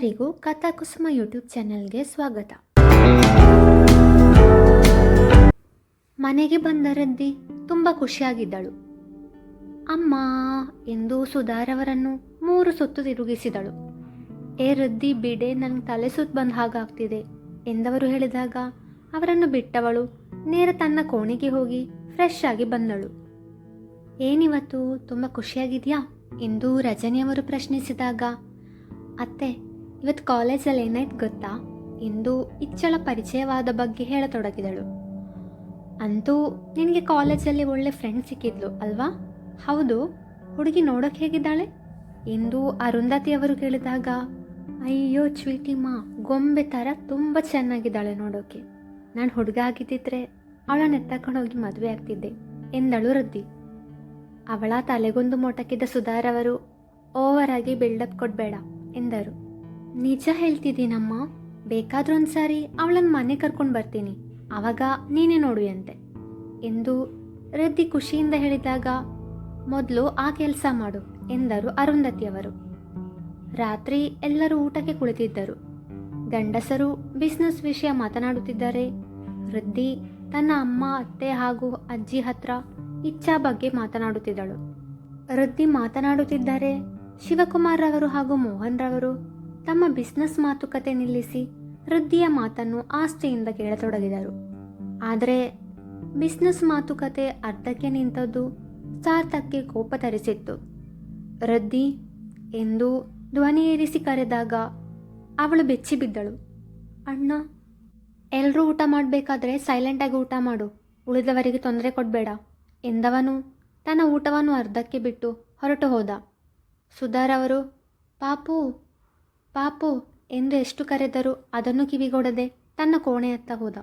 ಎಲ್ಲರಿಗೂ ಕಥಾಕುಸುಮ ಯೂಟ್ಯೂಬ್ ಚಾನೆಲ್ಗೆ ಸ್ವಾಗತ. ಮನೆಗೆ ಬಂದ ರದ್ದಿ ತುಂಬ ಖುಷಿಯಾಗಿದ್ದಳು. ಅಮ್ಮ ಎಂದು ಸುಧಾರವರನ್ನು ಮೂರು ಸುತ್ತು ತಿರುಗಿಸಿದಳು. ಏ ರದ್ದಿ ಬಿಡೆ ನನಗೆ ತಲೆ ಸುತ್ತು ಬಂದ ಹಾಗಾಗ್ತಿದೆ ಎಂದವರು ಹೇಳಿದಾಗ ಅವರನ್ನು ಬಿಟ್ಟವಳು. ನೇರ ತನ್ನ ಕೋಣೆಗೆ ಹೋಗಿ ಫ್ರೆಶ್ ಆಗಿ ಬಂದಳು. ಏನಿವತ್ತು? ತುಂಬ ಖುಷಿಯಾಗಿದೆಯಾ? ಎಂದು ರಜನಿಯವರು ಪ್ರಶ್ನಿಸಿದಾಗ, ಅತ್ತೆ ಇವತ್ತು ಕಾಲೇಜಲ್ಲಿ ಏನಾಯ್ತು ಗೊತ್ತಾ? ಎಂದು ಇಚ್ಚಳ ಪರಿಚಯವಾದ ಬಗ್ಗೆ ಹೇಳತೊಡಗಿದಳು. ಅಂತೂ ನಿನಗೆ ಕಾಲೇಜಲ್ಲಿ ಒಳ್ಳೆ ಫ್ರೆಂಡ್ ಸಿಕ್ಕಿದ್ಲು ಅಲ್ವಾ? ಹೌದು. ಹುಡುಗಿ ನೋಡೋಕೆ ಹೇಗಿದ್ದಾಳೆ? ಎಂದು ಅರುಂಧತಿಯವರು ಕೇಳಿದಾಗ, ಅಯ್ಯೋ ಚೀಟಿಮ್ಮ, ಗೊಂಬೆ ಥರ ತುಂಬ ಚೆನ್ನಾಗಿದ್ದಾಳೆ ನೋಡೋಕೆ. ನಾನು ಹುಡುಗ ಆಗಿದ್ದಿದ್ರೆ ಅವಳನ್ನ ಎತ್ತಕೊಂಡೋಗಿ ಮದುವೆ ಆಗ್ತಿದ್ದೆ, ಎಂದಳು ರದ್ದಿ ಅವಳ ತಲೆಗೊಂದು ಮೋಟಕ್ಕಿದ್ದ ಸುಧಾರವರು ಓವರಾಗಿ ಬಿಲ್ಡಪ್ ಕೊಡಬೇಡ, ಎಂದರು. ನಿಜ ಹೇಳ್ತಿದ್ದೀನಮ್ಮ. ಬೇಕಾದ್ರೊಂದು ಒಂದ್ಸಾರಿ ಅವಳನ್ನ ಮನೆ ಕರ್ಕೊಂಡು ಬರ್ತೀನಿ. ಆವಾಗ ನೀನೇ ನೋಡುವಂತೆ ಎಂದು ರದ್ದಿ ಖುಷಿಯಿಂದ ಹೇಳಿದಾಗ, ಮೊದಲು ಆ ಕೆಲಸ ಮಾಡು, ಎಂದರು ಅರುಂಧತಿಯವರು. ರಾತ್ರಿ ಎಲ್ಲರೂ ಊಟಕ್ಕೆ ಕುಳಿತಿದ್ದರು. ಗಂಡಸರು ಬಿಸ್ನೆಸ್ ವಿಷಯ ಮಾತನಾಡುತ್ತಿದ್ದಾರೆ. ವೃದ್ಧಿ ತನ್ನ ಅಮ್ಮ, ಅತ್ತೆ ಹಾಗೂ ಅಜ್ಜಿ ಹತ್ರ ಇಚ್ಛಾ ಬಗ್ಗೆ ಮಾತನಾಡುತ್ತಿದ್ದಳು. ವೃದ್ಧಿ ಮಾತನಾಡುತ್ತಿದ್ದಾರೆ ಶಿವಕುಮಾರ್ ರವರು ಹಾಗೂ ಮೋಹನ್ ರವರು. ತಮ್ಮ ಬಿಸ್ನೆಸ್ ಮಾತುಕತೆ ನಿಲ್ಲಿಸಿ ವೃದ್ಧಿಯ ಮಾತನ್ನು ಆಸ್ತಿಯಿಂದ ಕೇಳತೊಡಗಿದರು. ಆದರೆ ಬಿಸ್ನೆಸ್ ಮಾತುಕತೆ ಅರ್ಧಕ್ಕೆ ನಿಂತದ್ದು ಸಾರ್ಥಕ್ಕೆ ಕೋಪ ತರಿಸಿತ್ತು. ರದ್ದಿ ಎಂದು ಧ್ವನಿ ಏರಿಸಿ ಕರೆದಾಗ ಅವಳು ಬೆಚ್ಚಿ ಬಿದ್ದಳು. ಅಣ್ಣ ಎಲ್ಲರೂ ಊಟ ಮಾಡಬೇಕಾದ್ರೆ ಸೈಲೆಂಟಾಗಿ ಊಟ ಮಾಡು. ಉಳಿದವರಿಗೆ ತೊಂದರೆ ಕೊಡಬೇಡ ಎಂದವನು ತನ್ನ ಊಟವನ್ನು ಅರ್ಧಕ್ಕೆ ಬಿಟ್ಟು ಹೊರಟು ಹೋದ. ಸುಧಾರವರು ಪಾಪು ಪಾಪು ಎಂದು ಎಷ್ಟು ಕರೆದರೂ ಅದನ್ನು ಕಿವಿಗೊಡದೆ ತನ್ನ ಕೋಣೆಯತ್ತ ಹೋದ.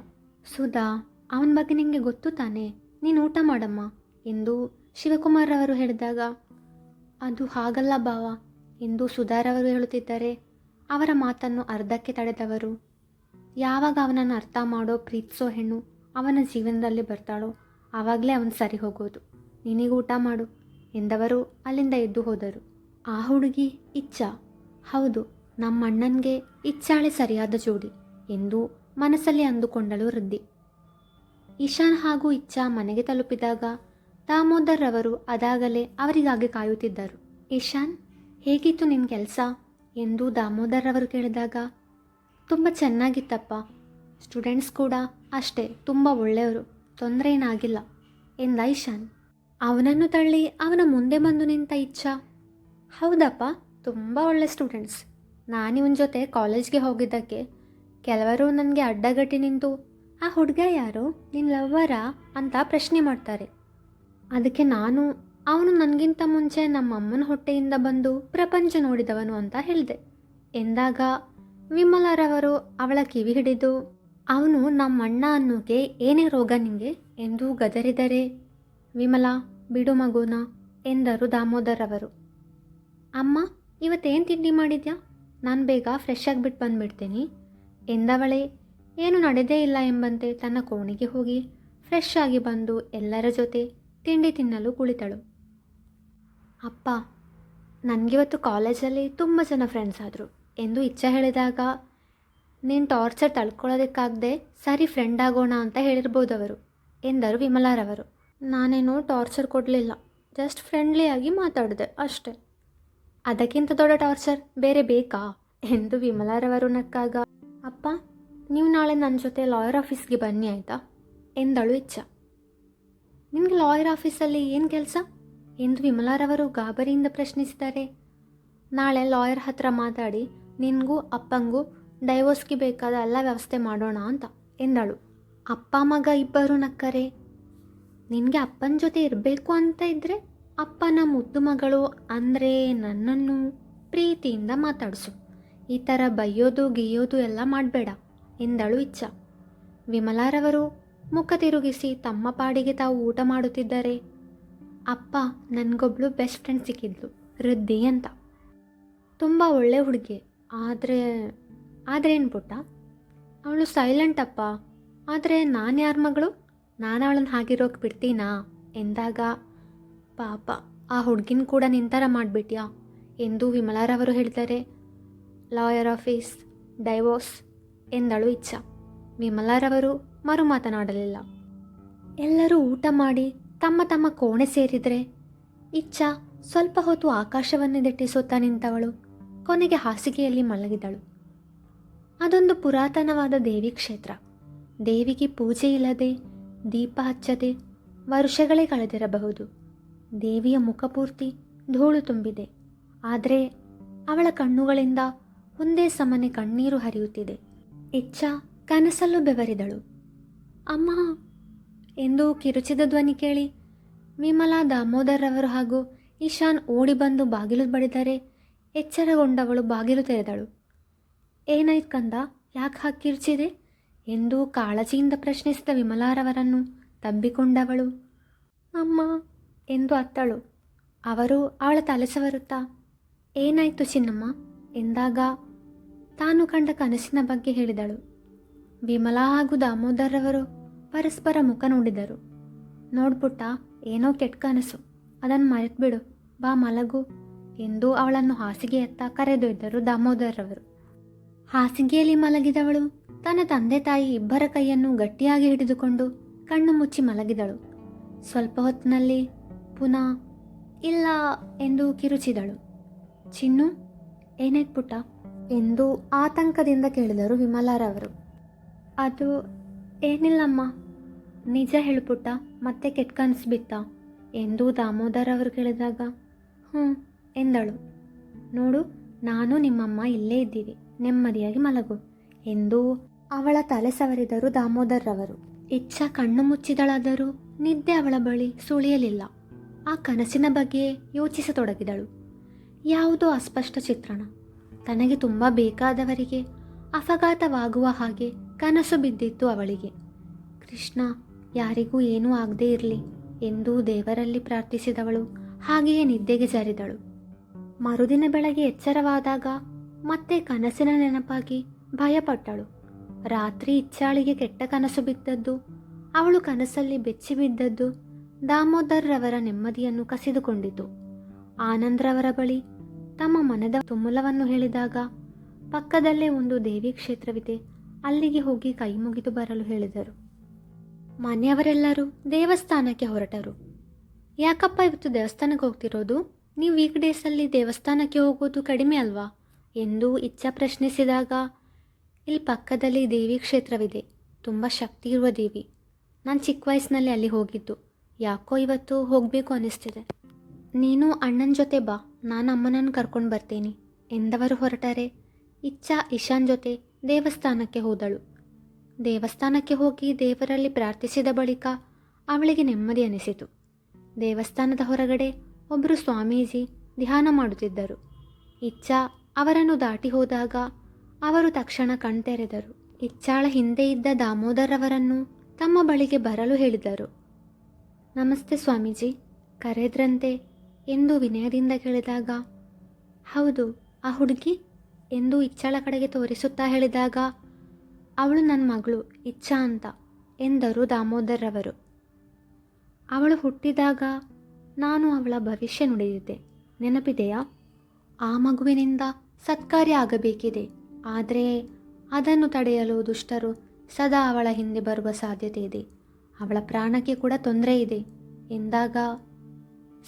ಸುಧಾ, ಅವನ ಬಗ್ಗೆ ನಿಮಗೆ ಗೊತ್ತು ತಾನೆ? ನೀನು ಊಟ ಮಾಡಮ್ಮ ಎಂದು ಶಿವಕುಮಾರ್ ಅವರು ಹೇಳಿದಾಗ, ಅದು ಹಾಗಲ್ಲ ಬಾವ ಎಂದು ಸುಧಾರವರು ಹೇಳುತ್ತಿದ್ದರೆ. ಅವರ ಮಾತನ್ನು ಅರ್ಧಕ್ಕೆ ತಡೆದವರು, ಯಾವಾಗ ಅವನನ್ನು ಅರ್ಥ ಮಾಡೋ ಪ್ರೀತಿಸೋ ಹೆಣ್ಣು ಅವನ ಜೀವನದಲ್ಲಿ ಬರ್ತಾಳೋ ಆವಾಗಲೇ ಅವನು ಸರಿ ಹೋಗೋದು. ನಿನಗೆ ಊಟ ಮಾಡು ಎಂದವರು ಅಲ್ಲಿಂದ ಎದ್ದು ಹೋದರು. ಆ ಹುಡುಗಿ ಇಚ್ಛ. ಹೌದು ನಮ್ಮ ಅಣ್ಣನಿಗೆ ಇಚ್ಛಾಳೆ ಸರಿಯಾದ ಜೋಡಿ ಎಂದು ಮನಸ್ಸಲ್ಲಿ ಅಂದುಕೊಂಡಳು ವೃದ್ಧಿ. ಇಶಾನ್ ಹಾಗೂ ಇಚ್ಛಾ ಮನೆಗೆ ತಲುಪಿದಾಗ ದಾಮೋದರ್ ರವರು ಅದಾಗಲೇ ಅವರಿಗಾಗಿ ಕಾಯುತ್ತಿದ್ದರು. ಇಶಾನ್ ಹೇಗಿತ್ತು ನಿನ್ನ ಕೆಲಸ? ಎಂದು ದಾಮೋದರ್ ರವರು ಕೇಳಿದಾಗ, ತುಂಬ ಚೆನ್ನಾಗಿತ್ತಪ್ಪ. ಸ್ಟೂಡೆಂಟ್ಸ್ ಕೂಡ ಅಷ್ಟೇ, ತುಂಬ ಒಳ್ಳೆಯವರು. ತೊಂದರೆ ಏನಾಗಿಲ್ಲ ಎಂದ ಇಶಾನ್ ಅವನನ್ನು ತಳ್ಳಿ ಅವನ ಮುಂದೆ ಬಂದು ನಿಂತ ಇಚ್ಛಾ? ಹೌದಪ್ಪ, ತುಂಬ ಒಳ್ಳೆ ಸ್ಟೂಡೆಂಟ್ಸ್. ನಾನಿವನ ಜೊತೆ ಕಾಲೇಜ್ಗೆ ಹೋಗಿದ್ದಕ್ಕೆ ಕೆಲವರು ನನಗೆ ಅಡ್ಡಗಟ್ಟಿ ನಿಂತು, ಆ ಹುಡುಗ ಯಾರು? ನಿನ್ನ ಲವ್ವರ? ಅಂತ ಪ್ರಶ್ನೆ ಮಾಡ್ತಾರೆ. ಅದಕ್ಕೆ ನಾನು, ಅವನು ನನಗಿಂತ ಮುಂಚೆ ನಮ್ಮ ಅಮ್ಮನ ಹೊಟ್ಟೆಯಿಂದ ಬಂದು ಪ್ರಪಂಚ ನೋಡಿದವನು ಅಂತ ಹೇಳಿದೆ. ಎಂದಾಗ ವಿಮಲಾರವರು ಅವಳ ಕಿವಿ ಹಿಡಿದು, ಅವನು ನಮ್ಮ ಅಣ್ಣ ಅನ್ನೋಕೆ ಏನೇ ರೋಗ ನಿಮಗೆ ಎಂದು ಗದರಿದರೆ? ವಿಮಲ, ಬಿಡು ಮಗುನ, ಎಂದರು ದಾಮೋದರವರು. ಅಮ್ಮ, ಇವತ್ತೇನು ತಿಂಡಿ ಮಾಡಿದ್ಯಾ? ನಾನು ಬೇಗ ಫ್ರೆಶ್ ಆಗಿಬಿಟ್ಟು ಬಂದುಬಿಡ್ತೀನಿ. ಎಂದವಳೆ, ಏನು ನಡೆದೇ ಇಲ್ಲ ಎಂಬಂತೆ ತನ್ನ ಕೋಣೆಗೆ ಹೋಗಿ ಫ್ರೆಶ್ ಆಗಿ ಬಂದು ಎಲ್ಲರ ಜೊತೆ ತಿಂಡಿ ತಿನ್ನಲು ಕುಳಿತಳು. ಅಪ್ಪ, ನನಗಿವತ್ತು ಕಾಲೇಜಲ್ಲಿ ತುಂಬ ಜನ ಫ್ರೆಂಡ್ಸ್ ಆದರು. ಎಂದು ಇಚ್ಛೆ ಹೇಳಿದಾಗ, ನೀನು ಟಾರ್ಚರ್ ತಳ್ಕೊಳ್ಳೋದಕ್ಕಾಗದೆ ಸರಿ ಫ್ರೆಂಡ್ ಆಗೋಣ ಅಂತ ಹೇಳಿರ್ಬೋದು ಅವರು ಎಂದರು ವಿಮಲಾರವರು. ನಾನೇನು ಟಾರ್ಚರ್ ಕೊಡಲಿಲ್ಲ ಜಸ್ಟ್ ಫ್ರೆಂಡ್ಲಿಯಾಗಿ ಮಾತಾಡಿದೆ ಅಷ್ಟೆ. ಅದಕ್ಕಿಂತ ದೊಡ್ಡ ಟಾರ್ಚರ್ ಬೇರೆ ಬೇಕಾ? ಎಂದು ವಿಮಲಾರವರು ನಕ್ಕಾಗ, ಅಪ್ಪ, ನೀವು ನಾಳೆ ನನ್ನ ಜೊತೆ ಲಾಯರ್ ಆಫೀಸ್ಗೆ ಬನ್ನಿ ಆಯಿತಾ? ಎಂದಳು ಇಚ್ಛ. ನಿಮಗೆ ಲಾಯರ್ ಆಫೀಸಲ್ಲಿ ಏನು ಕೆಲಸ? ಎಂದು ವಿಮಲಾರವರು ಗಾಬರಿಯಿಂದ ಪ್ರಶ್ನಿಸಿದ್ದಾರೆ ನಾಳೆ ಲಾಯರ್ ಹತ್ರ ಮಾತಾಡಿ, ನಿನಗೂ ಅಪ್ಪಂಗೂ ಡೈವೋರ್ಸ್ಗೆ ಬೇಕಾದ ಎಲ್ಲ ವ್ಯವಸ್ಥೆ ಮಾಡೋಣ ಅಂತ ಎಂದಳು. ಅಪ್ಪ ಮಗ ಇಬ್ಬರು ನಕ್ಕರೆ, ನಿನಗೆ ಅಪ್ಪನ ಜೊತೆ ಇರಬೇಕು ಅಂತ ಇದ್ದರೆ ಅಪ್ಪನ ಮುದ್ದು ಮಗಳು ಅಂದರೆ ನನ್ನನ್ನು ಪ್ರೀತಿಯಿಂದ ಮಾತಾಡಿಸು. ಈ ಥರ ಬೈಯೋದು ಗೀಯೋದು ಎಲ್ಲ ಮಾಡಬೇಡ, ಎಂದಳು ಇಚ್ಛ. ವಿಮಲಾರವರು ಮುಖ ತಿರುಗಿಸಿ ತಮ್ಮ ಪಾಡಿಗೆ ತಾವು ಊಟ ಮಾಡುತ್ತಿದ್ದಾರೆ. ಅಪ್ಪ ನನಗೊಬ್ಳು ಬೆಸ್ಟ್ ಫ್ರೆಂಡ್ ಸಿಕ್ಕಿದ್ಲು, ವೃದ್ಧಿ ಅಂತ. ತುಂಬ ಒಳ್ಳೆ ಹುಡುಗಿ, ಆದರೆ ಆದರೆ ಏನು ಪುಟ್ಟ? ಅವಳು ಸೈಲೆಂಟ್ ಅಪ್ಪ, ಆದರೆ ನಾನು ಯಾರ ಮಗಳು? ನಾನು ಅವಳನ್ನು ಹಾಗಿರೋಕೆ ಬಿಡ್ತೀನಾ? ಎಂದಾಗ ಪಾಪ, ಆ ಹುಡುಗಿನ ಕೂಡ ನಿಂತಾರ ಮಾಡಿಬಿಟ್ಯಾ? ಎಂದು ವಿಮಲಾರವರು ಹೇಳ್ತಾರೆ ಲಾಯರ್ ಆಫೀಸ್, ಡೈವೋರ್ಸ್, ಎಂದಳು ಇಚ್ಛ. ವಿಮಲಾರವರು ಮರು ಮಾತನಾಡಲಿಲ್ಲ. ಎಲ್ಲರೂ ಊಟ ಮಾಡಿ ತಮ್ಮ ತಮ್ಮ ಕೋಣೆ ಸೇರಿದರೆ, ಇಚ್ಛ ಸ್ವಲ್ಪ ಹೊತ್ತು ಆಕಾಶವನ್ನು ದಿಟ್ಟಿಸುತ್ತಾ ನಿಂತವಳು. ಕೊನೆಗೆ ಹಾಸಿಗೆಯಲ್ಲಿ ಮಲಗಿದಳು. ಅದೊಂದು ಪುರಾತನವಾದ ದೇವಿ ಕ್ಷೇತ್ರ. ದೇವಿಗೆ ಪೂಜೆ ಇಲ್ಲದೆ ದೀಪ ಹಚ್ಚದೆ ವರ್ಷಗಳೇ ಕಳೆದಿರಬಹುದು. ದೇವಿಯ ಮುಖಪೂರ್ತಿ ಧೂಳು ತುಂಬಿದೆ. ಆದರೆ ಅವಳ ಕಣ್ಣುಗಳಿಂದ ಒಂದೇ ಸಮನೆ ಕಣ್ಣೀರು ಹರಿಯುತ್ತಿದೆ. ಇಚ್ಛಾ ಕನಸಲ್ಲೂ ಬೆವರಿದಳು. ಅಮ್ಮ, ಎಂದು ಕಿರುಚಿದ ಧ್ವನಿ ಕೇಳಿ ವಿಮಲಾ ದಾಮೋದರ್ ಅವರು ಹಾಗೂ ಈಶಾನ್ ಓಡಿ ಬಂದು ಬಾಗಿಲು ಬಡಿದರೆ ಎಚ್ಚರಗೊಂಡವಳು ಬಾಗಿಲು ತೆರೆದಳು. ಏನಾಯ್ತು ಕಂದ, ಯಾಕೆ ಹಾಕಿ ಕಿರುಚಿದೆ? ಎಂದು ಕಾಳಜಿಯಿಂದ ಪ್ರಶ್ನಿಸಿದ ವಿಮಲಾರವರನ್ನು ತಬ್ಬಿಕೊಂಡವಳು. ಅಮ್ಮ ಎಂದು ಅತ್ತಳು. ಅವರು ಅವಳ ತಲೆ ಸವರುತ್ತಾ ಏನಾಯ್ತು ಚಿನ್ನಮ್ಮ? ಎಂದಾಗ ತಾನು ಕಂಡ ಕನಸಿನ ಬಗ್ಗೆ ಹೇಳಿದಳು. ವಿಮಲಾ ಹಾಗೂ ದಾಮೋದರವರು ಪರಸ್ಪರ ಮುಖ ನೋಡಿದರು. ನೋಡ್ಬಿಟ್ಟ ಏನೋ ಕೆಟ್ಟ ಕನಸು. ಅದನ್ನು ಮರೆತ್ಬಿಡು. ಬಾ ಮಲಗು ಎಂದು ಅವಳನ್ನು ಹಾಸಿಗೆಯತ್ತ ಕರೆದೊಯ್ದರು ದಾಮೋದರವರು ಹಾಸಿಗೆಯಲ್ಲಿ ಮಲಗಿದವಳು ತನ್ನ ತಂದೆ ತಾಯಿ ಇಬ್ಬರ ಕೈಯನ್ನು ಗಟ್ಟಿಯಾಗಿ ಹಿಡಿದುಕೊಂಡು ಕಣ್ಣು ಮುಚ್ಚಿ ಮಲಗಿದಳು. ಸ್ವಲ್ಪ ಹೊತ್ತಿನಲ್ಲಿ ಪುನಃ ಇಲ್ಲ ಎಂದು ಕಿರುಚಿದಳು. ಚಿನ್ನು ಏನಾಯ್ತು ಪುಟ್ಟ ಎಂದು ಆತಂಕದಿಂದ ಕೇಳಿದರು ವಿಮಲಾರವರು ಅದು ಏನಿಲ್ಲಮ್ಮ, ನಿಜ ಹೇಳು ಪುಟ್ಟ, ಮತ್ತೆ ಕೆಟ್ಟ ಕನಸು ಬಿತ್ತ ಎಂದು ದಾಮೋದರ್ ಅವರು ಕೇಳಿದಾಗ, ಹ್ಞೂ ಎಂದಳು. ನೋಡು, ನಾನು ನಿಮ್ಮಮ್ಮ ಇಲ್ಲೇ ಇದ್ದೀವಿ, ನೆಮ್ಮದಿಯಾಗಿ ಮಲಗು ಎಂದು ಅವಳ ತಲೆ ಸವರಿದರು ದಾಮೋದರ್ ಅವರು. ಇಚ್ಛಾ ಕಣ್ಣು ಮುಚ್ಚಿದಳಾದರೂ ನಿದ್ದೆ ಅವಳ ಬಳಿ ಸುಳಿಯಲಿಲ್ಲ. ಆ ಕನಸಿನ ಬಗ್ಗೆ ಯೋಚಿಸತೊಡಗಿದಳು. ಯಾವುದೋ ಅಸ್ಪಷ್ಟ ಚಿತ್ರಣ. ತನಗೆ ತುಂಬ ಬೇಕಾದವರಿಗೆ ಅಪಘಾತವಾಗುವ ಹಾಗೆ ಕನಸು ಬಿದ್ದಿತ್ತು ಅವಳಿಗೆ. ಕೃಷ್ಣ, ಯಾರಿಗೂ ಏನೂ ಆಗದೇ ಇರಲಿ ಎಂದು ದೇವರಲ್ಲಿ ಪ್ರಾರ್ಥಿಸಿದವಳು. ಹಾಗೆಯೇ ನಿದ್ದೆಗೆ ಜಾರಿದಳು. ಮರುದಿನ ಬೆಳಗ್ಗೆ ಎಚ್ಚರವಾದಾಗ ಮತ್ತೆ ಕನಸಿನ ನೆನಪಾಗಿ ಭಯಪಟ್ಟಳು. ರಾತ್ರಿ ಇಚ್ಚಾಳಿಗೆ ಕೆಟ್ಟ ಕನಸು ಬಿದ್ದದ್ದು, ಅವಳು ಕನಸಲ್ಲಿ ಬೆಚ್ಚಿ ಬಿದ್ದದ್ದು ದಾಮೋದರ್ ರವರ ನೆಮ್ಮದಿಯನ್ನು ಕಸಿದುಕೊಂಡಿತು. ಆನಂದ್ರವರ ಬಳಿ ತಮ್ಮ ಮನದ ತುಮುಲವನ್ನು ಹೇಳಿದಾಗ, ಪಕ್ಕದಲ್ಲೇ ಒಂದು ದೇವಿ ಕ್ಷೇತ್ರವಿದೆ, ಅಲ್ಲಿಗೆ ಹೋಗಿ ಕೈ ಮುಗಿದು ಬರಲು ಹೇಳಿದರು. ಮನೆಯವರೆಲ್ಲರೂ ದೇವಸ್ಥಾನಕ್ಕೆ ಹೊರಟರು. ಯಾಕಪ್ಪ ಇವತ್ತು ದೇವಸ್ಥಾನಕ್ಕೆ ಹೋಗ್ತಿರೋದು? ನೀವು ವೀಕ್ ಡೇಸಲ್ಲಿ ದೇವಸ್ಥಾನಕ್ಕೆ ಹೋಗೋದು ಕಡಿಮೆ ಅಲ್ವಾ? ಎಂದು ಇಚ್ಛಾ ಪ್ರಶ್ನಿಸಿದಾಗ, ಇಲ್ಲಿ ಪಕ್ಕದಲ್ಲಿ ದೇವಿ ಕ್ಷೇತ್ರವಿದೆ, ತುಂಬ ಶಕ್ತಿ ಇರುವ ದೇವಿ. ನಾನು ಚಿಕ್ಕ ವಯಸ್ಸಿನಲ್ಲಿ ಅಲ್ಲಿ ಹೋಗಿದ್ದು. ಯಾಕೋ ಇವತ್ತು ಹೋಗಬೇಕು ಅನ್ನಿಸ್ತಿದೆ ನೀನು ಅಣ್ಣನ ಜೊತೆ ಬಾ, ನಾನು ಅಮ್ಮನನ್ನು ಕರ್ಕೊಂಡು ಬರ್ತೀನಿ. ಎಂದವರು ಹೊರಟರೆ? ಇಚ್ಛಾ ಇಶಾನ್ ಜೊತೆ ದೇವಸ್ಥಾನಕ್ಕೆ ಹೋದಳು. ದೇವಸ್ಥಾನಕ್ಕೆ ಹೋಗಿ ದೇವರಲ್ಲಿ ಪ್ರಾರ್ಥಿಸಿದ ಬಳಿಕ ಅವಳಿಗೆ ನೆಮ್ಮದಿ ಅನಿಸಿತು. ದೇವಸ್ಥಾನದ ಹೊರಗಡೆ ಒಬ್ಬರು ಸ್ವಾಮೀಜಿ ಧ್ಯಾನ ಮಾಡುತ್ತಿದ್ದರು. ಇಚ್ಛಾ ಅವರನ್ನು ದಾಟಿ ಹೋದಾಗ ಅವರು ತಕ್ಷಣ ಕಣ್ತೆರೆದರು. ಇಚ್ಛಾಳ ಹಿಂದೆ ಇದ್ದ ದಾಮೋದರ್ ಅವರನ್ನು ತಮ್ಮ ಬಳಿಗೆ ಬರಲು ಹೇಳಿದರು. ನಮಸ್ತೆ ಸ್ವಾಮೀಜಿ. ಕರೆದ್ರಂತೆ ಎಂದು ವಿನಯದಿಂದ ಕೇಳಿದಾಗ, ಹೌದು, ಆ ಹುಡುಗಿ ಎಂದು ಇಚ್ಛಳ ಕಡೆಗೆ ತೋರಿಸುತ್ತಾ ಹೇಳಿದಾಗ, ಅವಳು ನನ್ನ ಮಗಳು ಇಚ್ಛಾ ಅಂತ ಎಂದರು ದಾಮೋದರ್ ಅವರು ಅವಳು ಹುಟ್ಟಿದಾಗ ನಾನು ಅವಳ ಭವಿಷ್ಯ ನುಡಿದಿದ್ದೆ. ನೆನಪಿದೆಯಾ? ಆ ಮಗುವಿನಿಂದ ಸತ್ಕಾರ್ಯ ಆಗಬೇಕಿದೆ. ಆದರೆ ಅದನ್ನು ತಡೆಯಲು ದುಷ್ಟರು ಸದಾ ಅವಳ ಹಿಂದೆ ಬರುವ ಸಾಧ್ಯತೆ ಇದೆ. ಅವಳ ಪ್ರಾಣಕ್ಕೆ ಕೂಡ ತೊಂದರೆ ಇದೆ. ಎಂದಾಗ,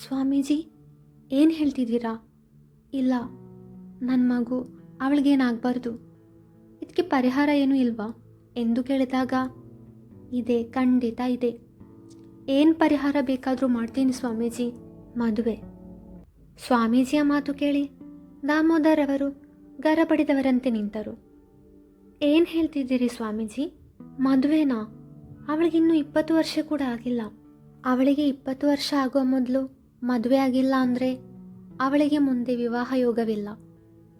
ಸ್ವಾಮೀಜಿ, ಏನು ಹೇಳ್ತಿದ್ದೀರಾ? ಇಲ್ಲ ನನ್ನ ಮಗು ಅವಳಿಗೇನಾಗಬಾರ್ದು. ಇದಕ್ಕೆ ಪರಿಹಾರ ಏನೂ ಇಲ್ವಾ? ಎಂದು ಕೇಳಿದಾಗ, ಇದೆ, ಖಂಡಿತ ಇದೆ. ಏನು ಪರಿಹಾರ ಬೇಕಾದರೂ ಮಾಡ್ತೀನಿ ಸ್ವಾಮೀಜಿ. ಮದುವೆ. ಸ್ವಾಮೀಜಿಯ ಮಾತು ಕೇಳಿ, ದಾಮೋದರ್ ಅವರು ಗರಬಡಿದವರಂತೆ ನಿಂತರು. ಏನು ಹೇಳ್ತಿದ್ದೀರಿ ಸ್ವಾಮೀಜಿ? ಮದುವೆನಾ? ಅವಳಿಗಿನ್ನೂ ಇಪ್ಪತ್ತು ವರ್ಷ ಕೂಡ ಆಗಿಲ್ಲ. ಅವಳಿಗೆ ಇಪ್ಪತ್ತು ವರ್ಷ ಆಗುವ ಮೊದಲು ಮದುವೆ ಆಗಿಲ್ಲ ಅಂದರೆ ಅವಳಿಗೆ ಮುಂದೆ ವಿವಾಹ ಯೋಗವಿಲ್ಲ.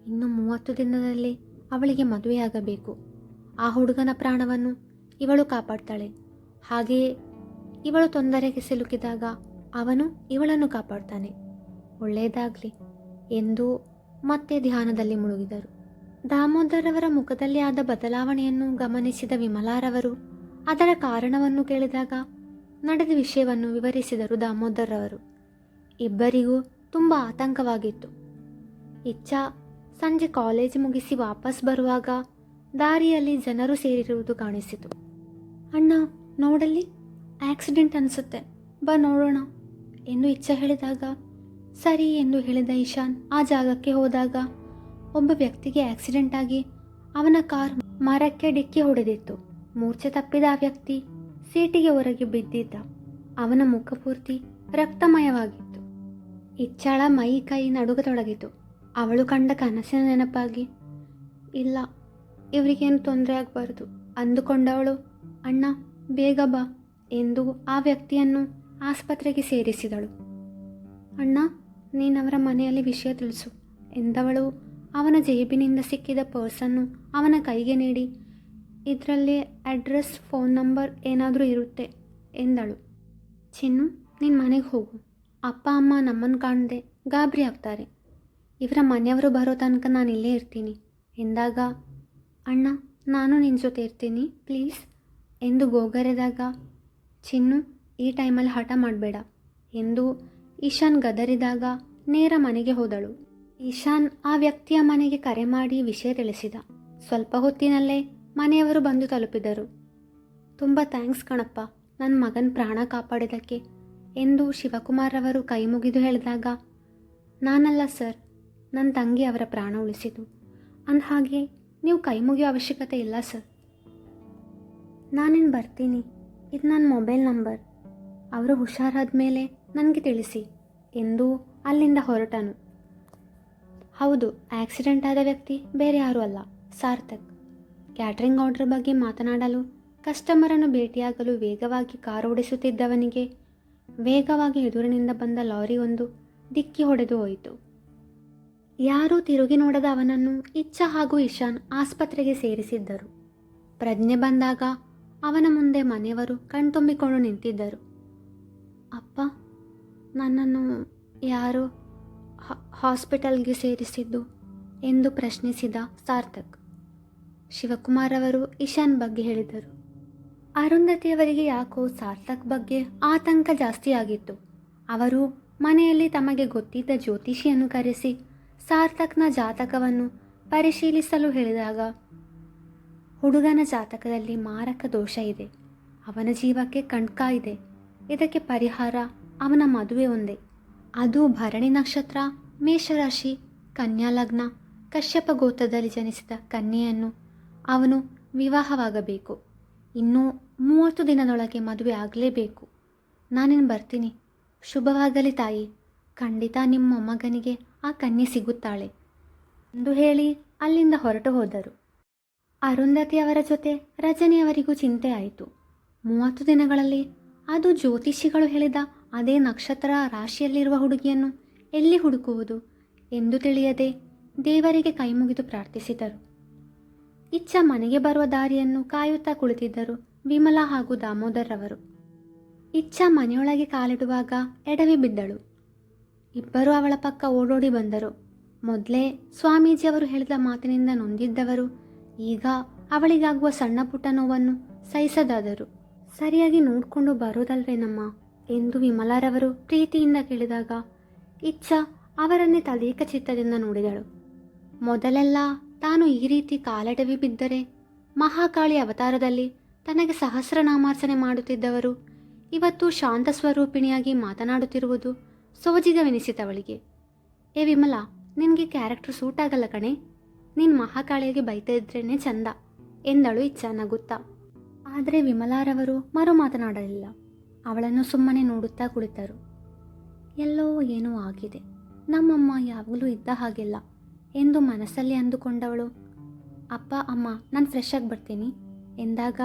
ಇನ್ನು ಮೂವತ್ತು ದಿನದಲ್ಲಿ ಅವಳಿಗೆ ಮದುವೆಯಾಗಬೇಕು ಆ ಹುಡುಗನ ಪ್ರಾಣವನ್ನು ಇವಳು ಕಾಪಾಡ್ತಾಳೆ. ಹಾಗೆಯೇ ಇವಳು ತೊಂದರೆಗೆ ಸಿಲುಕಿದಾಗ ಅವನು ಇವಳನ್ನು ಕಾಪಾಡ್ತಾನೆ. ಒಳ್ಳೆಯದಾಗಲಿ ಎಂದು ಮತ್ತೆ ಧ್ಯಾನದಲ್ಲಿ ಮುಳುಗಿದರು. ದಾಮೋದರವರ ಮುಖದಲ್ಲಿ ಆದ ಬದಲಾವಣೆಯನ್ನು ಗಮನಿಸಿದ ವಿಮಲಾರವರು ಅದರ ಕಾರಣವನ್ನು ಕೇಳಿದಾಗ ನಡೆದ ವಿಷಯವನ್ನು ವಿವರಿಸಿದರು ದಾಮೋದರ್ ಅವರು. ಇಬ್ಬರಿಗೂ ತುಂಬ ಆತಂಕವಾಗಿತ್ತು. ಇಚ್ಛಾ ಸಂಜೆ ಕಾಲೇಜ್ ಮುಗಿಸಿ ವಾಪಸ್ ಬರುವಾಗ ದಾರಿಯಲ್ಲಿ ಜನರು ಸೇರಿರುವುದು ಕಾಣಿಸಿತು. ಅಣ್ಣ, ನೋಡಲ್ಲಿ? ಆಕ್ಸಿಡೆಂಟ್ ಅನಿಸುತ್ತೆ. ಬಾ ನೋಡೋಣ, ಎಂದು ಇಚ್ಛಾ ಹೇಳಿದಾಗ, ಸರಿ, ಎಂದು ಹೇಳಿದ ಇಶಾನ್ ಆ ಜಾಗಕ್ಕೆ ಹೋದಾಗ ಒಬ್ಬ ವ್ಯಕ್ತಿಗೆ ಆಕ್ಸಿಡೆಂಟ್ ಆಗಿ ಅವನ ಕಾರ್ ಮರಕ್ಕೆ ಡಿಕ್ಕಿ ಹೊಡೆದಿತ್ತು. ಮೂರ್ಛೆ ತಪ್ಪಿದ ಆ ವ್ಯಕ್ತಿ ಸೀಟಿಗೆ ಹೊರಗೆ ಬಿದ್ದಿದ್ದ. ಅವನ ಮುಖಪೂರ್ತಿ ರಕ್ತಮಯವಾಗಿತ್ತು. ಇಚ್ಛಾಳ ಮೈ ಕೈ ನಡುಗತೊಡಗಿತು. ಅವಳು ಕಂಡ ಕನಸಿನ ನೆನಪಾಗಿ, ಇಲ್ಲ, ಇವರಿಗೇನು ತೊಂದರೆ ಆಗಬಾರ್ದು. ಅಂದುಕೊಂಡವಳು, ಅಣ್ಣ, ಬೇಗ ಬಾ ಎಂದು ಆ ವ್ಯಕ್ತಿಯನ್ನು ಆಸ್ಪತ್ರೆಗೆ ಸೇರಿಸಿದಳು. ಅಣ್ಣ ನೀನವರ ಮನೆಯಲ್ಲಿ ವಿಷಯ ತಿಳಿಸು ಎಂದವಳು ಅವನ ಜೇಬಿನಿಂದ ಸಿಕ್ಕಿದ ಪರ್ಸನ್ನು ಅವನ ಕೈಗೆ ನೀಡಿ ಇದರಲ್ಲಿ ಅಡ್ರೆಸ್, ಫೋನ್ ನಂಬರ್ ಏನಾದರೂ ಇರುತ್ತೆ ಎಂದಳು. ಚಿನ್ನು ನಿನ್ನ ಮನೆಗೆ ಹೋಗು. ಅಪ್ಪ, ಅಮ್ಮ ನಮ್ಮನ್ನು ಕಾಣದೆ ಗಾಬರಿ ಆಗ್ತಾರೆ. ಇವರ ಮನೆಯವರು ಬರೋ ತನಕ ನಾನು ಇಲ್ಲೇ ಇರ್ತೀನಿ. ಎಂದಾಗ, ಅಣ್ಣ, ನಾನು ನಿನ್ನ ಜೊತೆ ಇರ್ತೀನಿ, ಪ್ಲೀಸ್. ಎಂದು ಗೋಗರೆದಾಗ, ಚಿನ್ನು, ಈ ಟೈಮಲ್ಲಿ ಹಠ ಮಾಡಬೇಡ. ಎಂದು ಈಶಾನ್ ಗದರಿದಾಗ ನೇರ ಮನೆಗೆ ಹೋದಳು. ಈಶಾನ್ ಆ ವ್ಯಕ್ತಿಯ ಮನೆಗೆ ಕರೆ ಮಾಡಿ ವಿಷಯ ತಿಳಿಸಿದ. ಸ್ವಲ್ಪ ಹೊತ್ತಿನಲ್ಲೇ ಮನೆಯವರು ಬಂದು ತಲುಪಿದರು. ತುಂಬ ಥ್ಯಾಂಕ್ಸ್ ಕಣಪ್ಪ. ನನ್ನ ಮಗನ ಪ್ರಾಣ ಕಾಪಾಡಿದ್ದಕ್ಕೆ. ಎಂದು ಶಿವಕುಮಾರ್ ಅವರು ಕೈ ಮುಗಿದು ಹೇಳಿದಾಗ, ನಾನಲ್ಲ ಸರ್. ನನ್ನ ತಂಗಿ ಅವರ ಪ್ರಾಣ ಉಳಿಸಿತು ಅಂದ ಹಾಗೆ ನೀವು ಕೈ ಮುಗಿಯೋ ಅವಶ್ಯಕತೆ ಇಲ್ಲ ಸರ್. ನಾನೇನು ಬರ್ತೀನಿ. ಇದು ನನ್ನ ಮೊಬೈಲ್ ನಂಬರ್. ಅವರು ಹುಷಾರಾದ ಮೇಲೆ ನನಗೆ ತಿಳಿಸಿ, ಎಂದು ಅಲ್ಲಿಂದ ಹೊರಟನು. ಹೌದು, ಆಕ್ಸಿಡೆಂಟ್ ಆದ ವ್ಯಕ್ತಿ ಬೇರೆ ಯಾರೂ ಅಲ್ಲ, ಸಾರ್ಥಕ್. ಕ್ಯಾಟ್ರಿಂಗ್ ಆರ್ಡರ್ ಬಗ್ಗೆ ಮಾತನಾಡಲು, ಕಸ್ಟಮರನ್ನು ಭೇಟಿಯಾಗಲು ವೇಗವಾಗಿ ಕಾರು ಓಡಿಸುತ್ತಿದ್ದವನಿಗೆ ವೇಗವಾಗಿ ಎದುರಿನಿಂದ ಬಂದ ಲಾರಿ ಒಂದು ದಿಕ್ಕಿ ಹೊಡೆದು ಹೋಯಿತು. ಯಾರೂ ತಿರುಗಿ ನೋಡದ ಅವನನ್ನು ಇಚ್ಛಾ ಹಾಗೂ ಇಶಾನ್ ಆಸ್ಪತ್ರೆಗೆ ಸೇರಿಸಿದ್ದರು. ಪ್ರಜ್ಞೆ ಬಂದಾಗ ಅವನ ಮುಂದೆ ಮನೆಯವರು ಕಣ್ತುಂಬಿಕೊಂಡು ನಿಂತಿದ್ದರು. ಅಪ್ಪ, ನನ್ನನ್ನು ಯಾರು ಹಾಸ್ಪಿಟಲ್ಗೆ ಸೇರಿಸಿದ್ದು? ಎಂದು ಪ್ರಶ್ನಿಸಿದ ಸಾರ್ಥಕ್. ಶಿವಕುಮಾರ್ ಅವರು ಇಶಾನ್ ಬಗ್ಗೆ ಹೇಳಿದರು. ಅರುಂಧತಿಯವರಿಗೆ ಯಾಕೋ ಸಾರ್ಥಕ್ ಬಗ್ಗೆ ಆತಂಕ ಜಾಸ್ತಿಯಾಗಿತ್ತು ಅವರು ಮನೆಯಲ್ಲಿ ತಮಗೆ ಗೊತ್ತಿದ್ದ ಜ್ಯೋತಿಷಿಯನ್ನು ಕರೆಸಿ ಸಾರ್ಥಕ್ನ ಜಾತಕವನ್ನು ಪರಿಶೀಲಿಸಲು ಹೇಳಿದಾಗ, ಹುಡುಗನ ಜಾತಕದಲ್ಲಿ ಮಾರಕ ದೋಷ ಇದೆ. ಅವನ ಜೀವಕ್ಕೆ ಕಣ್ಕ ಇದೆ. ಇದಕ್ಕೆ ಪರಿಹಾರ ಅವನ ಮದುವೆ ಒಂದೇ. ಅದು ಭರಣಿ ನಕ್ಷತ್ರ, ಮೇಷರಾಶಿ ಕನ್ಯಾ ಲಗ್ನ ಕಶ್ಯಪ ಗೋತ್ರದಲ್ಲಿ ಜನಿಸಿದ ಕನ್ಯೆಯನ್ನು ಅವನು ವಿವಾಹವಾಗಬೇಕು. ಇನ್ನೂ ಮೂವತ್ತು ದಿನದೊಳಗೆ ಮದುವೆ ಆಗಲೇಬೇಕು. ನಾನೇನು ಬರ್ತೀನಿ? ಶುಭವಾಗಲಿ ತಾಯಿ. ಖಂಡಿತ ನಿಮ್ಮ ಮಗನಿಗೆ ಆ ಕನ್ಯೆ ಸಿಗುತ್ತಾಳೆ ಎಂದು ಹೇಳಿ ಅಲ್ಲಿಂದ ಹೊರಟು ಹೋದರು. ಅರುಂಧತಿ ಅವರ ಜೊತೆ ರಜನಿಯವರಿಗೂ ಚಿಂತೆ ಆಯಿತು. ಮೂವತ್ತು ದಿನಗಳಲ್ಲಿ ಅದು ಜ್ಯೋತಿಷಿಗಳು ಹೇಳಿದ ಅದೇ ನಕ್ಷತ್ರ ರಾಶಿಯಲ್ಲಿರುವ ಹುಡುಗಿಯನ್ನು ಎಲ್ಲಿ ಹುಡುಕುವುದು ಎಂದು ತಿಳಿಯದೆ ದೇವರಿಗೆ ಕೈಮುಗಿದು ಪ್ರಾರ್ಥಿಸಿದರು. ಇಚ್ಛ ಮನೆಗೆ ಬರುವ ದಾರಿಯನ್ನು ಕಾಯುತ್ತಾ ಕುಳಿತಿದ್ದರು ವಿಮಲಾ ಹಾಗೂ ದಾಮೋದರ್ ಅವರು ಇಚ್ಛ ಮನೆಯೊಳಗೆ ಕಾಲಿಡುವಾಗ ಎಡವಿ ಬಿದ್ದಳು. ಇಬ್ಬರೂ ಅವಳ ಪಕ್ಕ ಓಡೋಡಿ ಬಂದರು. ಮೊದಲೇ ಸ್ವಾಮೀಜಿಯವರು ಹೇಳಿದ ಮಾತಿನಿಂದ ನೊಂದಿದ್ದವರು, ಈಗ ಅವಳಿಗಾಗುವ ಸಣ್ಣ ಪುಟ್ಟ ನೋವನ್ನು ಸಹಿಸದಾದರು. ಸರಿಯಾಗಿ ನೋಡಿಕೊಂಡು ಬರೋದಲ್ವೇನಮ್ಮ ಎಂದು ವಿಮಲಾರವರು ಪ್ರೀತಿಯಿಂದ ಕೇಳಿದಾಗ ಇಚ್ಛ ಅವರನ್ನೇ ತದೇಕ ಚಿತ್ತದಿಂದ ನೋಡಿದಳು. ಮೊದಲೆಲ್ಲ ತಾನು ಈ ರೀತಿ ಕಾಲಡವಿ ಬಿದ್ದರೆ ಮಹಾಕಾಳಿ ಅವತಾರದಲ್ಲಿ ತನಗೆ ಸಹಸ್ರನಾಮಾರ್ಚನೆ ಮಾಡುತ್ತಿದ್ದವರು. ಇವತ್ತು ಶಾಂತ ಸ್ವರೂಪಿಣಿಯಾಗಿ ಮಾತನಾಡುತ್ತಿರುವುದು ಸೋಜಿಗವೆನಿಸಿತವಳಿಗೆ ಏ ವಿಮಲಾ, ನಿನಗೆ ಕ್ಯಾರೆಕ್ಟರ್ ಸೂಟ್ ಆಗಲ್ಲ ಕಣೆ. ನೀನು ಮಹಾಕಾಳಿಯಾಗಿ ಬೈತಾ ಇದ್ರೇನೆ ಚಂದ, ಎಂದಳು ಇಚ್ಛಾ ನಗುತ್ತಾ. ಆದರೆ ವಿಮಲಾರವರು ಮರು ಮಾತನಾಡಲಿಲ್ಲ. ಅವಳನ್ನು ಸುಮ್ಮನೆ ನೋಡುತ್ತಾ ಕುಳಿತರು. ಎಲ್ಲೋ ಏನೋ ಆಗಿದೆ. ನಮ್ಮಮ್ಮ ಯಾವಾಗಲೂ ಇದ್ದ ಹಾಗಿಲ್ಲ. ಎಂದು ಮನಸ್ಸಲ್ಲಿ ಅಂದುಕೊಂಡವಳು. ಅಪ್ಪ, ಅಮ್ಮ, ನಾನು ಫ್ರೆಶ್ ಆಗಿ ಬರ್ತೀನಿ, ಎಂದಾಗ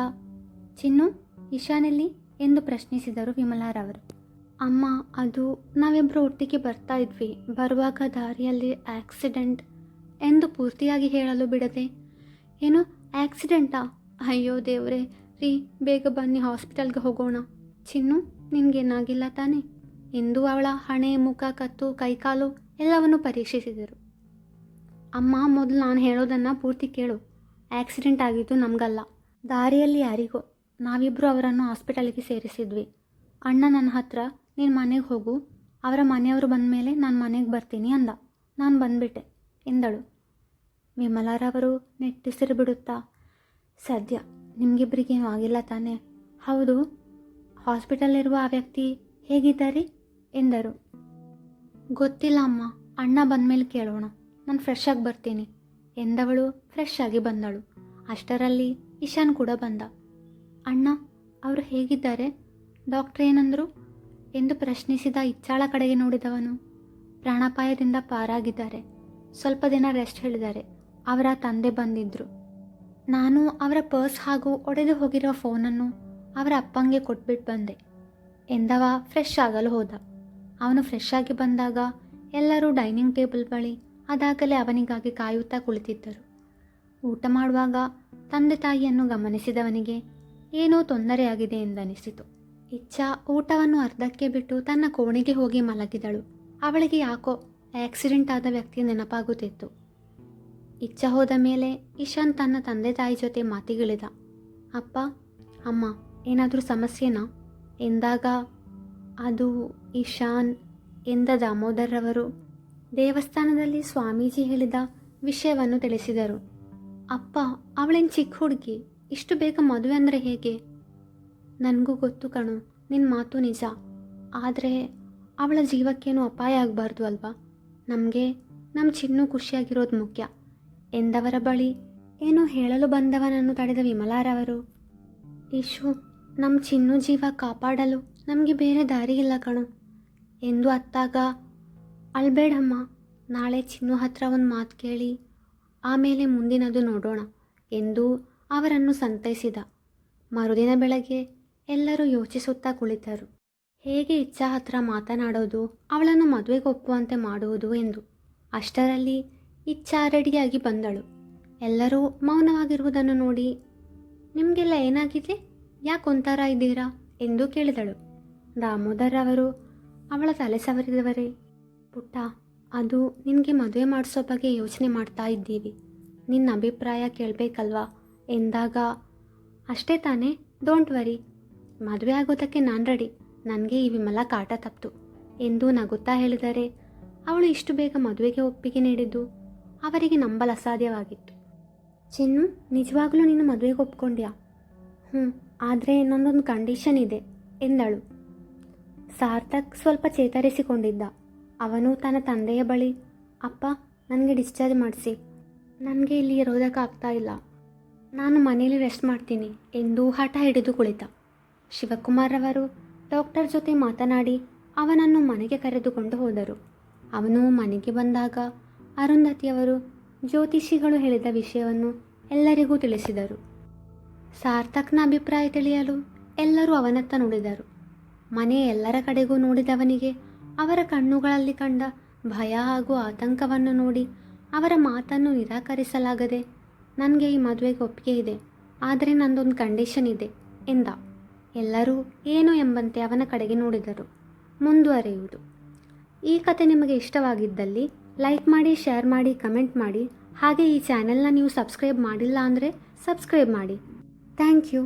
ಚಿನ್ನು ಇಶಾನೆಲ್ಲಿ ಎಂದು ಪ್ರಶ್ನಿಸಿದರು ವಿಮಲಾರವರು ಅಮ್ಮ, ಅದು ನಾವಿಬ್ಬರು ಒಟ್ಟಿಗೆ ಬರ್ತಾ ಇದ್ವಿ, ಬರುವಾಗ ದಾರಿಯಲ್ಲಿ ಆಕ್ಸಿಡೆಂಟ್ ಎಂದು ಪೂರ್ತಿಯಾಗಿ ಹೇಳಲು ಬಿಡದೆ. ಏನು ಆಕ್ಸಿಡೆಂಟಾ ಅಯ್ಯೋ ದೇವ್ರೆ, ರೀ, ಬೇಗ ಬನ್ನಿ ಹಾಸ್ಪಿಟಲ್ಗೆ ಹೋಗೋಣ. ಚಿನ್ನು, ನಿನಗೇನಾಗಿಲ್ಲ ತಾನೇ? ಎಂದು ಅವಳ ಹಣೆ ಮುಖ, ಕತ್ತು, ಕೈಕಾಲು ಎಲ್ಲವನ್ನು ಪರೀಕ್ಷಿಸಿದರು. ಅಮ್ಮ, ಮೊದಲು ನಾನು ಹೇಳೋದನ್ನು ಪೂರ್ತಿ ಕೇಳು. ಆಕ್ಸಿಡೆಂಟ್ ಆಗಿದ್ದು ನಮಗಲ್ಲ. ದಾರಿಯಲ್ಲಿ ಯಾರಿಗೋ. ನಾವಿಬ್ಬರು ಅವರನ್ನು ಹಾಸ್ಪಿಟಲಿಗೆ ಸೇರಿಸಿದ್ವಿ. ಅಣ್ಣ ನನ್ನ ಹತ್ರ, ನೀನು ಮನೆಗೆ ಹೋಗು. ಅವರ ಮನೆಯವರು ಬಂದ ಮೇಲೆ ನಾನು ಮನೆಗೆ ಬರ್ತೀನಿ ಅಂದ. ನಾನು ಬಂದ್ಬಿಟ್ಟೆ, ಎಂದಳು. ವಿಮಲಾರವರು ನೆಟ್ಟಿಸಿರು ಬಿಡುತ್ತಾ, ಸದ್ಯ ನಿಮಗಿಬ್ಬರಿಗೇನು ಆಗಿಲ್ಲ ತಾನೇ? ಹೌದು. ಹಾಸ್ಪಿಟಲಿರುವ ಆ ವ್ಯಕ್ತಿ ಹೇಗಿದ್ದಾರೆ? ಎಂದರು. ಗೊತ್ತಿಲ್ಲ ಅಮ್ಮ. ಅಣ್ಣ ಬಂದಮೇಲೆ ಕೇಳೋಣ. ನಾನು ಫ್ರೆಶ್ ಆಗಿ ಬರ್ತೀನಿ. ಎಂದವಳು ಫ್ರೆಶ್ ಆಗಿ ಬಂದಳು. ಅಷ್ಟರಲ್ಲಿ ಇಶಾನ್ ಕೂಡ ಬಂದ. ಅಣ್ಣ, ಅವರು ಹೇಗಿದ್ದಾರೆ? ಡಾಕ್ಟ್ರ್ ಏನಂದರು? ಎಂದು ಪ್ರಶ್ನಿಸಿದ ಇಚ್ಚಾಳ ಕಡೆಗೆ ನೋಡಿದವನು. ಪ್ರಾಣಾಪಾಯದಿಂದ ಪಾರಾಗಿದ್ದಾರೆ. ಸ್ವಲ್ಪ ದಿನ ರೆಸ್ಟ್ ಹೇಳಿದ್ದಾರೆ. ಅವರ ತಂದೆ ಬಂದಿದ್ದರು ನಾನು ಅವರ ಪರ್ಸ್ ಹಾಗೂ ಒಡೆದು ಹೋಗಿರೋ ಫೋನನ್ನು ಅವರ ಅಪ್ಪಂಗೆ ಕೊಟ್ಬಿಟ್ಟು ಬಂದೆ. ಎಂದವ ಫ್ರೆಶ್ ಆಗಲು ಹೋದ. ಅವನು ಫ್ರೆಶ್ ಆಗಿ ಬಂದಾಗ ಎಲ್ಲರೂ ಡೈನಿಂಗ್ ಟೇಬಲ್ ಬಳಿ ಅದಾಗಲೇ ಅವನಿಗಾಗಿ ಕಾಯುತ್ತಾ ಕುಳಿತಿದ್ದರು. ಊಟ ಮಾಡುವಾಗ ತಂದೆ ತಾಯಿಯನ್ನು ಗಮನಿಸಿದವನಿಗೆ, ಏನೋ ತೊಂದರೆಯಾಗಿದೆ ಎಂದನಿಸಿತು. ಇಚ್ಛಾ ಊಟವನ್ನು ಅರ್ಧಕ್ಕೆ ಬಿಟ್ಟು ತನ್ನ ಕೋಣೆಗೆ ಹೋಗಿ ಮಲಗಿದಳು. ಅವಳಿಗೆ ಯಾಕೋ ಆಕ್ಸಿಡೆಂಟ್ ಆದ ವ್ಯಕ್ತಿ ನೆನಪಾಗುತ್ತಿತ್ತು. ಇಚ್ಛಾ ಹೋದ ಮೇಲೆ ಇಶಾನ್ ತನ್ನ ತಂದೆ ತಾಯಿ ಜೊತೆ ಮಾತಿಗಿಳಿದ, ಅಪ್ಪ, ಅಮ್ಮ, ಏನಾದರೂ ಸಮಸ್ಯೆನಾ? ಎಂದಾಗ, ಅದು ಇಶಾನ್ ಎಂದ ದಾಮೋದರ್ರವರು ದೇವಸ್ಥಾನದಲ್ಲಿ ಸ್ವಾಮೀಜಿ ಹೇಳಿದ ವಿಷಯವನ್ನು ತಿಳಿಸಿದರು. ಅಪ್ಪ, ಅವಳೇನು ಚಿಕ್ಕ ಹುಡುಗಿ? ಇಷ್ಟು ಬೇಗ ಮದುವೆ ಅಂದರೆ ಹೇಗೆ? ನನಗೂ ಗೊತ್ತು ಕಣು ನಿನ್ನ ಮಾತು ನಿಜ. ಆದರೆ ಅವಳ ಜೀವಕ್ಕೇನು ಅಪಾಯ ಆಗಬಾರ್ದು ಅಲ್ವಾ? ನಮಗೆ ನಮ್ಮ ಚಿನ್ನು ಖುಷಿಯಾಗಿರೋದು ಮುಖ್ಯ. ಎಂದವರ ಬಳಿ ಏನೋ ಹೇಳಲು ಬಂದವನನ್ನು ತಡೆದ ವಿಮಲಾರವರು ಇಶು ನಮ್ಮ ಚಿನ್ನು ಜೀವ ಕಾಪಾಡಲು ನಮಗೆ ಬೇರೆ ದಾರಿ ಇಲ್ಲ ಕಣು. ಎಂದು ಅತ್ತಾಗ ಅಳ್ಬೇಡಮ್ಮ ನಾಳೆ ಚಿನ್ನು ಹತ್ರ ಒಂದು ಮಾತು ಕೇಳಿ. ಆಮೇಲೆ ಮುಂದಿನದು ನೋಡೋಣ ಎಂದು ಅವರನ್ನು ಸಂತೈಸಿದ. ಮರುದಿನ ಬೆಳಗ್ಗೆ ಎಲ್ಲರೂ ಯೋಚಿಸುತ್ತಾ ಕುಳಿತರು. ಹೇಗೆ ಇಚ್ಛಾ ಹತ್ರ ಮಾತನಾಡೋದು, ಅವಳನ್ನು ಮದುವೆಗೆ ಒಪ್ಪುವಂತೆ ಮಾಡುವುದು ಎಂದು. ಅಷ್ಟರಲ್ಲಿ ಇಚ್ಛಾ ರೆಡಿಯಾಗಿ ಬಂದಳು. ಎಲ್ಲರೂ ಮೌನವಾಗಿರುವುದನ್ನು ನೋಡಿ, ನಿಮಗೆಲ್ಲ ಏನಾಗಿದೆ? ಯಾಕೆ ಒಂಥರ ಇದ್ದೀರಾ? ಎಂದು ಕೇಳಿದಳು. ದಾಮೋದರ್ ಅವರು, ಅವಳ ತಲೆ ಸವರಿದವರೇ ಪುಟ್ಟ, ಅದು ನಿನಗೆ ಮದುವೆ ಮಾಡಿಸೋ ಬಗ್ಗೆ ಯೋಚನೆ ಮಾಡ್ತಾ ಇದ್ದೀವಿ. ನಿನ್ನ ಅಭಿಪ್ರಾಯ ಕೇಳಬೇಕಲ್ವಾ? ಎಂದಾಗ, ಅಷ್ಟೇ ತಾನೇ ಡೋಂಟ್ ವರಿ ಮದುವೆ ಆಗೋದಕ್ಕೆ ನಾನು ರೆಡಿ ನನಗೆ ಈ ವಿಮಲ ಕಾಟ ತಪ್ಪಿತು ಎಂದು ನಗುತ್ತಾ ಹೇಳಿದರೆ, ಅವಳು ಇಷ್ಟು ಬೇಗ ಮದುವೆಗೆ ಒಪ್ಪಿಗೆ ನೀಡಿದ್ದು ಅವರಿಗೆ ನಂಬಲು ಅಸಾಧ್ಯವಾಗಿತ್ತು. ಚಿನ್ನು, ನಿಜವಾಗ್ಲೂ ನೀನು ಮದುವೆಗೆ ಒಪ್ಕೊಂಡ್ಯಾ? ಹ್ಞೂ ಆದರೆ ನನ್ನೊಂದು ಕಂಡೀಷನ್ ಇದೆ, ಎಂದಳು. ಸಾರ್ಥಕ್ ಸ್ವಲ್ಪ ಚೇತರಿಸಿಕೊಂಡಿದ್ದ. ಅವನು ತನ್ನ ತಂದೆಯ ಬಳಿ, ಅಪ್ಪ, ನನಗೆ ಡಿಸ್ಚಾರ್ಜ್ ಮಾಡಿಸಿ. ನನಗೆ ಇಲ್ಲಿ ಇರೋದಕ್ಕಾಗ್ತಾ ಇಲ್ಲ. ನಾನು ಮನೆಯಲ್ಲಿ ರೆಸ್ಟ್ ಮಾಡ್ತೀನಿ. ಎಂದು ಹಠ ಹಿಡಿದು ಕುಳಿತ. ಶಿವಕುಮಾರ್ ಅವರು ಡಾಕ್ಟರ್ ಜೊತೆ ಮಾತನಾಡಿ ಅವನನ್ನು ಮನೆಗೆ ಕರೆದುಕೊಂಡು ಹೋದರು. ಅವನು ಮನೆಗೆ ಬಂದಾಗ ಅರುಂಧತಿಯವರು ಜ್ಯೋತಿಷಿಗಳು ಹೇಳಿದ ವಿಷಯವನ್ನು ಎಲ್ಲರಿಗೂ ತಿಳಿಸಿದರು. ಸಾರ್ಥಕ್ನ ಅಭಿಪ್ರಾಯ ತಿಳಿಯಲು ಎಲ್ಲರೂ ಅವನತ್ತ ನೋಡಿದರು. ಮನೆ ಎಲ್ಲರ ಕಡೆಗೂ ನೋಡಿದವನಿಗೆ ಅವರ ಕಣ್ಣುಗಳಲ್ಲಿ ಕಂಡ ಭಯ ಹಾಗೂ ಆತಂಕವನ್ನು ನೋಡಿ ಅವರ ಮಾತನ್ನು ನಿರಾಕರಿಸಲಾಗದೆ, ನನಗೆ ಈ ಮದುವೆಗೆ ಒಪ್ಪಿಗೆ ಇದೆ, ಆದರೆ ನಂದೊಂದು ಕಂಡೀಷನ್ ಇದೆ ಎಂದ. ಎಲ್ಲರೂ ಏನು ಎಂಬಂತೆ ಅವನ ಕಡೆಗೆ ನೋಡಿದರು. ಮುಂದುವರೆಯುವುದು. ಈ ಕತೆ ನಿಮಗೆ ಇಷ್ಟವಾಗಿದ್ದಲ್ಲಿ ಲೈಕ್ ಮಾಡಿ, ಶೇರ್ ಮಾಡಿ, ಕಮೆಂಟ್ ಮಾಡಿ, ಹಾಗೆ ಈ ಚಾನೆಲ್ನ ನೀವು ಸಬ್ಸ್ಕ್ರೈಬ್ ಮಾಡಿಲ್ಲ ಅಂದರೆ ಸಬ್ಸ್ಕ್ರೈಬ್ ಮಾಡಿ. Thank you.